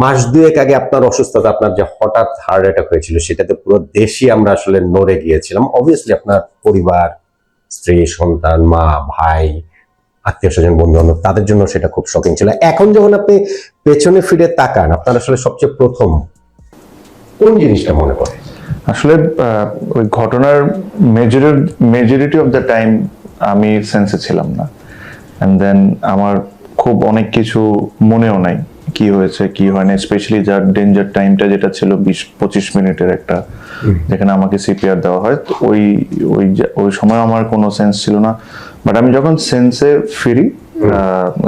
মাস দুয়েক আগে আপনার অসুস্থতা, আপনার যে হঠাৎ হার্ট অ্যাটাক হয়েছিল, সেটাতে পুরো দেশই আমরা আসলে নড়ে গিয়েছিলাম। অবভিয়াসলি আপনার পরিবার, স্ত্রী, সন্তান, মা, ভাই আত্মীয় স্বজন বন্ধু বান্ধব তাদের জন্য সেটা খুব শকিং ছিল। এখন যখন আপনি পেছনে ফিরে তাকান, আপনার আসলে সবচেয়ে প্রথম কোন জিনিসটা মনে পড়ে? আসলে ওই ঘটনার major majority of the time আমি সেন্সে ছিলাম না। অ্যান্ড দেন আমার খুব অনেক কিছু মনেও নাই। কি হয়েছে কি হয় না স্পেশালি যার ডেঞ্জার টাইমটা যেটা ছিল বিশ পঁচিশ মিনিটের একটা। যেখানে আমাকে সিপিআর দেওয়া হয় তো ওই ওই ওই সময় আমার কোনো সেন্স ছিল না। বাট আমি যখন সেন্সে ফিরি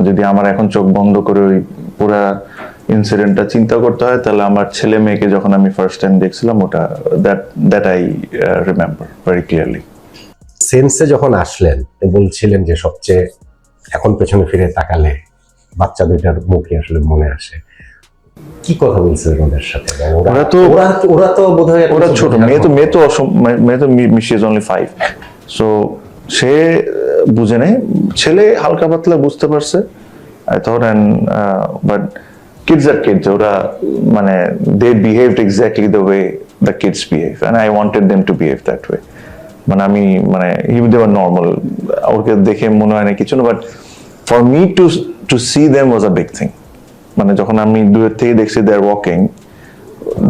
যদি আমার এখন চোখ বন্ধ করে ওই পুরা ইনসিডেন্টটা চিন্তা করতে হয় তাহলে আমার ছেলে মেয়েকে যখন আমি ফার্স্ট টাইম দেখছিলাম ওটা that that I remember very clearly সেন্সে যখন আসলেন বলছিলেন যে সবচেয়ে এখন পেছনে ফিরে তাকালে বাচ্চা দুইটার মুখে আসলে মনে আসে। কি কথা ওদের সাথে? ওরা তো- ওরা ওরা তো বোধহয় ওরা ছোট মেয়ে তো মেয়ে তো মেয়ে- তো অনলি ফাইভ সো সে বুঝে ছেলে হালকা পাতলা বুঝতে পারছে। I thought and but kids R kids ওরা মানে they behaved exactly the way the kids behave and I wanted them to behave that way মানে আমি মানে হিউ দেওয়ার নর্মাল ওকে দেখে মনে হয় না কিছু না but for me to to see them was a big thing মানে যখন আমি দূরের থেকে দেখছি they are walking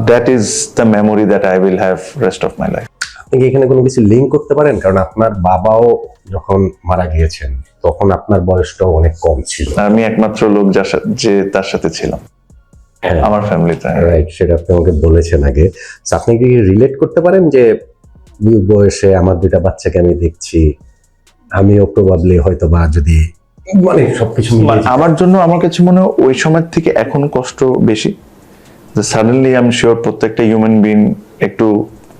that is the memory that I will have rest of my life আপনি কি এখানে কোনো কিছু লিঙ্ক করতে পারেন? কারণ আপনার বাবাও যখন মারা গিয়েছেন তখন আপনার বয়সটাও অনেক কম ছিল। আমি একমাত্র লোক যার সাথে যে তার সাথে ছিলাম। হ্যাঁ। আমার ফ্যামিলিতে রাইট সেটা আপনি আমাকে বলেছেন আগে। আপনি কি রিলেট করতে পারেন যে বয়সে আমার দুইটা বাচ্চাকে আমি দেখছি আমিও প্রবাবলি হয়তো বা যদি মানে সবকিছু আমার জন্য আমার কাছে মনে হয় ওই সময় থেকে এখন কষ্ট বেশি। সাডেনলি আমি শিওর প্রত্যেকটা হিউম্যান বিং একটু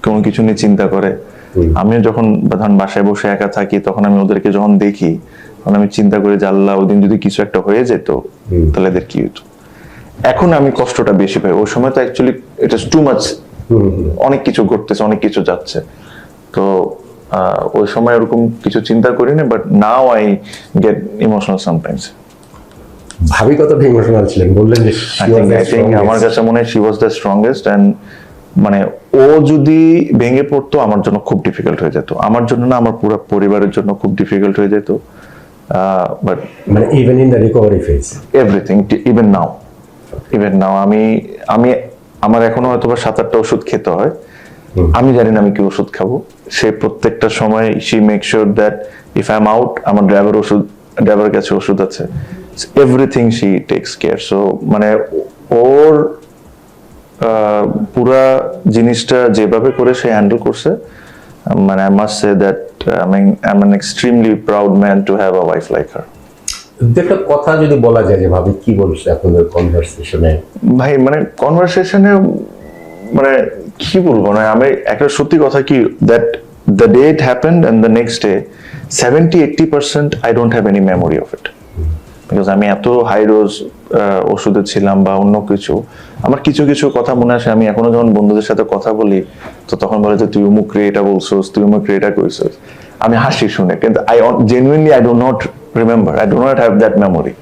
কোনো কিছু নিয়ে চিন্তা করে। আমিও যখন ধরেন বাসায় বসে একা থাকি তখন আমি ওদেরকে যখন দেখি তখন আমি চিন্তা করি যে আল্লাহ ওদিন যদি কিছু একটা হয়ে যেত তাহলে এদের কি হতো? এখন আমি কষ্টটা বেশি পাই। ওই সময় তো অ্যাকচুয়ালি এটা টু হুম। অনেক কিছু ঘটতেছে অনেক কিছু যাচ্ছে। তো ওই সময় ওরকম কিছু চিন্তা করি না but now I get emotional sometimes ভাবি কতটা ইমোশনাল ছিলেন বললেন যে আমার কাছে মনে হয় she was the strongest and মানে ও যদি ভেঙে পড়তো আমার জন্য খুব ডিফিকাল্ট হয়ে যেত। আমার জন্য না আমার পুরো পরিবারের জন্য খুব ডিফিকাল্ট হয়ে যেত। বাট মানে even in the recovery phase everything even now even now আমি আমি আমার এখনও হয়তো বা সাত আটটা ওষুধ খেতে হয়। আমি জানি না আমি কি ওষুধ খাব। সে প্রত্যেকটা সময় she make sure that if I am out আমার ড্রাইভার ওষুধ ড্রাইভার কাছে ওষুধ আছে। Everything she takes care so মানে ওর পুরা জিনিসটা যেভাবে করে সে হ্যান্ডেল করছে মানে I must say that I mean I am an extremely proud man to have a wife like her একটা কথা যদি বলা যায় যে ভাবি কি বলছে আপনাদের কনভারসেশনে ভাই মানে কনভারসেশনে মানে কি বলব? না আমি একটা সত্যি কথা কি that the day it happened and the next day seventy eighty percent I don't have any memory of it because আমি এত হাই ডোজ ওষুধে ছিলাম বা অন্য কিছু, আমার কিছু কিছু কথা মনে আসে। আমি এখনও যখন বন্ধুদের সাথে কথা বলি, তো তখন বলে যে, তুই অমুক এটা বলছোস, তুই অমুক এটা কইছিস। আমি হাসি শুনে, কিন্তু I genuinely I do not remember I do not have that memory